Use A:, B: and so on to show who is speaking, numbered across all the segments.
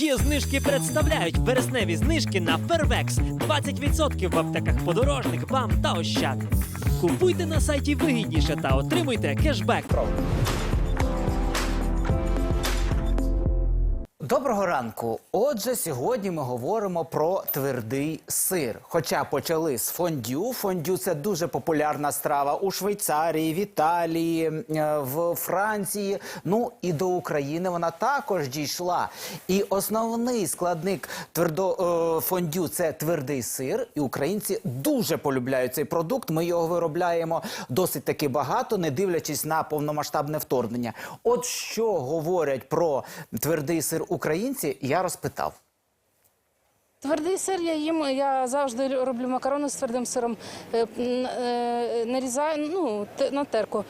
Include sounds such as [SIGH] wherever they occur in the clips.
A: Є знижки представляють вересневі знижки на Фервекс. 20% в аптеках подорожник, бам та ощад. Купуйте на сайті вигідніше та отримуйте кешбек.
B: Доброго ранку. Отже, сьогодні ми говоримо про твердий сир. Хоча почали з фондю. Фондю це дуже популярна страва у Швейцарії, в Італії, е, в Франції. Ну і до України вона також дійшла. І основний складник твердо е, фондю це твердий сир. І українці дуже полюбляють цей продукт. Ми його виробляємо досить таки багато, не дивлячись на повномасштабне вторгнення. От що говорять про твердий сир українці, я розпитав.
C: Твердий сир я їм, я завжди роблю макарони з твердим сиром, е, е, нарізаю ну, на терку.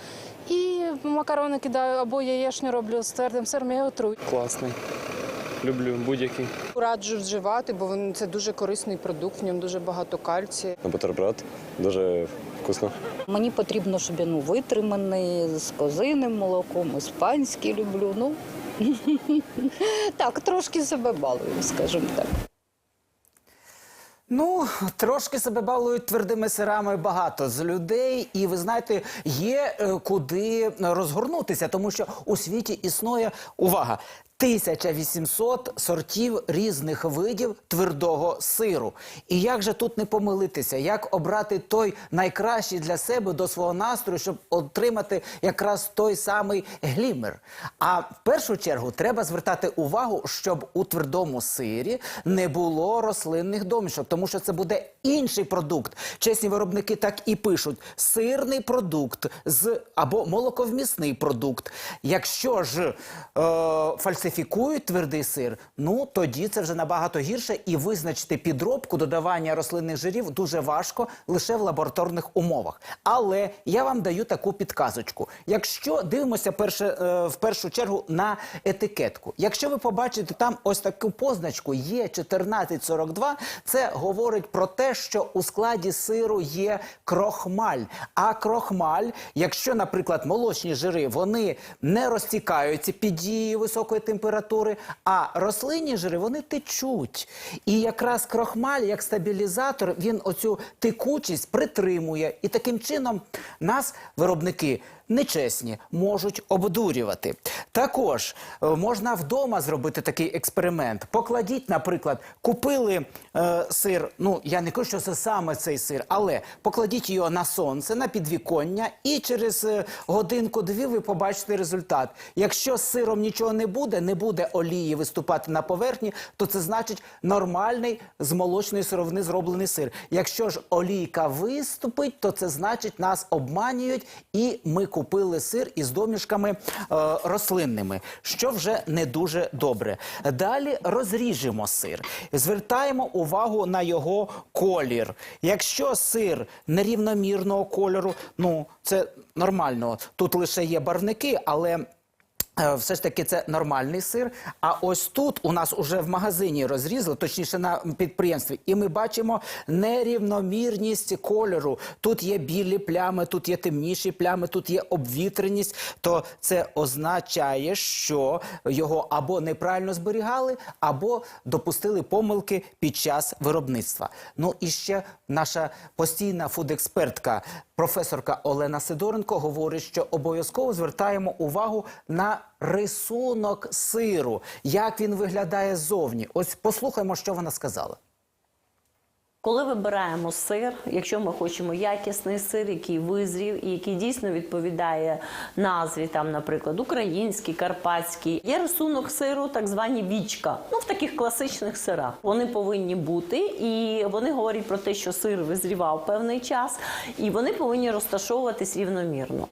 C: І макарони кидаю або яєчню роблю з твердим сиром, я його трую.
D: Класний. Люблю будь-який.
E: Раджу вживати, бо він це дуже корисний продукт, в ньому дуже багато кальцію.
F: На бутерброд дуже вкусно.
G: Мені потрібно, щоб він ну, витриманий з козиним молоком, іспанський люблю. Ну так, трошки себе балую, скажімо так.
B: Ну, трошки себе балують твердими сирами багато з людей, і ви знаєте, є е, куди розгорнутися, тому що у світі існує увага. 1800 сортів різних видів твердого сиру. І як же тут не помилитися? Як обрати той найкращий для себе до свого настрою, щоб отримати якраз той самий глімер? А в першу чергу треба звертати увагу, щоб у твердому сирі не було рослинних домішок, тому що це буде інший продукт. Чесні виробники так і пишуть: сирний продукт з або молоковмісний продукт. Якщо ж е, фальсифікують твердий сир, ну тоді це вже набагато гірше, і визначити підробку додавання рослинних жирів дуже важко лише в лабораторних умовах. Але я вам даю таку підказочку. Якщо дивимося перше, е, в першу чергу на етикетку, якщо ви побачите там ось таку позначку є 1442, це говорить про те, що у складі сиру є крохмаль. А крохмаль, якщо, наприклад, молочні жири вони не розтікаються під дією високої температури, а рослинні жири вони течуть. І якраз крохмаль, як стабілізатор, він оцю текучість притримує. І таким чином нас виробники нечесні можуть обдурювати. Також е, можна вдома зробити такий експеримент. Покладіть, наприклад, купили е, сир. Ну я не кажу, що це саме цей сир, але покладіть його на сонце, на підвіконня, і через е, годинку-дві ви побачите результат. Якщо з сиром нічого не буде, не буде олії виступати на поверхні, то це значить нормальний з молочної сировини зроблений сир. Якщо ж олійка виступить, то це значить нас обманюють, і ми купили сир із домішками е, рослинними, що вже не дуже добре. Далі розріжемо сир, звертаємо увагу на його колір. Якщо сир нерівномірного кольору, ну це нормально. Тут лише є барвники, але. Е, Все ж таки це нормальний сир. А ось тут у нас уже в магазині розрізали, точніше на підприємстві, і ми бачимо нерівномірність кольору. Тут є білі плями, тут є темніші плями, тут є обвітреність. То це означає, що його або неправильно зберігали, або допустили помилки під час виробництва. Ну і ще наша постійна фудекспертка, професорка Олена Сидоренко, говорить, що обов'язково звертаємо увагу на рисунок сиру, як він виглядає ззовні. Ось послухаймо, що вона сказала.
H: Коли вибираємо сир, якщо ми хочемо якісний сир, який визрів і який дійсно відповідає назві, там, наприклад, український, карпатський, є рисунок сиру, так звані вічка. Ну в таких класичних сирах вони повинні бути, і вони говорять про те, що сир визрівав певний час, і вони повинні розташовуватись рівномірно.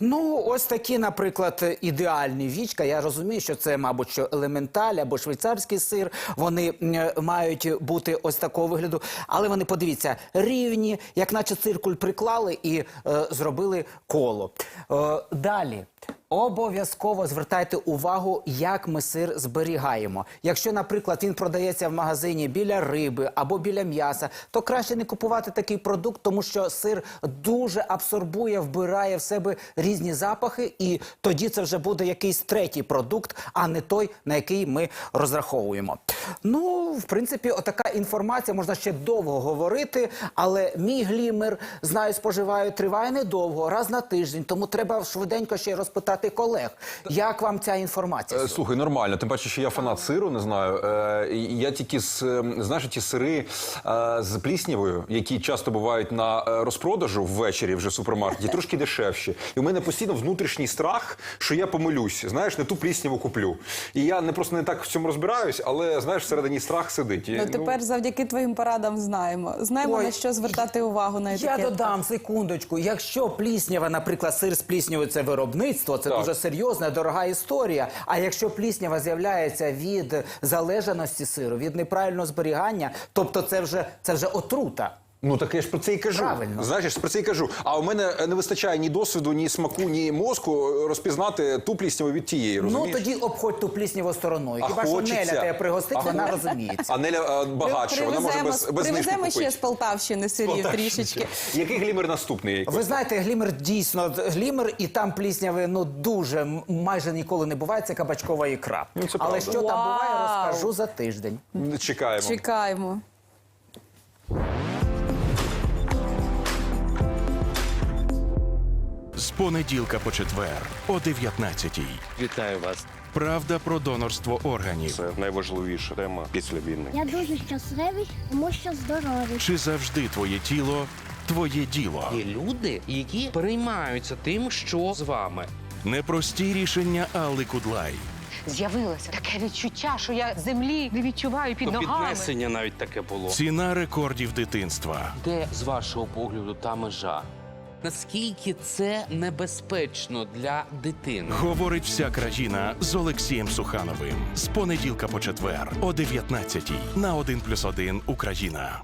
B: Ну, ось такі, наприклад, ідеальні вічка. Я розумію, що це, мабуть, що елементаль або швейцарський сир. Вони мають бути ось такого вигляду. Але вони подивіться рівні, як наче циркуль приклали і е, зробили коло. Е, далі. Обов'язково звертайте увагу, як ми сир зберігаємо. Якщо, наприклад, він продається в магазині біля риби або біля м'яса, то краще не купувати такий продукт, тому що сир дуже абсорбує, вбирає в себе різні запахи, і тоді це вже буде якийсь третій продукт, а не той, на який ми розраховуємо. Ну, в принципі, отака інформація можна ще довго говорити, але мій глімер, знаю, споживаю, триває недовго, раз на тиждень, тому треба швиденько ще й розпитати колег. Як вам ця інформація?
I: Е, Слухай, нормально. Тим паче, що я фанат сиру, не знаю. Е, я тільки з е, знаєш, ті сири е, з пліснявою, які часто бувають на розпродажу ввечері вже в супермаркеті, [LAUGHS] трошки дешевші. І у мене постійно внутрішній страх, що я помилюсь. Знаєш, не ту плісняву куплю. І я не просто не так в цьому розбираюсь, але знаєш, всередині страх сидить.
J: Ну, тепер завдяки твоїм порадам знаємо. Знаємо
B: Ой,
J: на що звертати увагу на
B: Я додам секундочку. Якщо пліснява, наприклад, сир з пліснявою – це виробництво, це
I: Так.
B: дуже серйозна, дорога історія. А якщо пліснява з'являється від залежаності сиру, від неправильного зберігання, тобто це вже це вже отрута.
I: Ну так я ж про це і кажу.
B: Правильно.
I: Знаєш, я ж про це і кажу. А у мене не вистачає ні досвіду, ні смаку, ні мозку розпізнати ту плісняву від тієї. Розумієш?
B: Ну тоді обходь ту плісняву стороною.
I: А
B: Хіба що
I: хочеться.
B: Неля тебе пригостить,
I: А
B: вона
I: хо-
B: розуміється.
I: А Неля е, багатша, вона може без, без знижки
J: привеземо ще з Полтавщини сирів трішечки.
I: Який глімер наступний?
B: Ви знаєте, глімер дійсно глімер, і там плісняви ну дуже м- майже ніколи не буває. Це кабачкова ікра.
I: Ну, це
B: Але
I: правда.
B: що там буває,
J: Вау!
B: розкажу за тиждень.
I: Чекаємо.
J: Чекаємо.
K: Понеділка по четвер о 19-й.
D: Вітаю вас.
K: Правда про донорство органів.
F: Це найважливіша тема після війни.
L: Я дуже щасливий, тому що здоровий.
K: Чи завжди твоє тіло твоє діло?
M: Є люди, які переймаються тим, що з вами.
K: Непрості рішення Алли Кудлай.
N: З'явилося таке відчуття, що я землі не відчуваю під
M: То
N: ногами.
M: піднесення навіть таке було.
K: Ціна рекордів дитинства.
M: Де з вашого погляду та межа? Наскільки це небезпечно для дитини?
K: Говорить вся країна з Олексієм Сухановим. З понеділка по четвер о 19-й на 1+,1 Україна.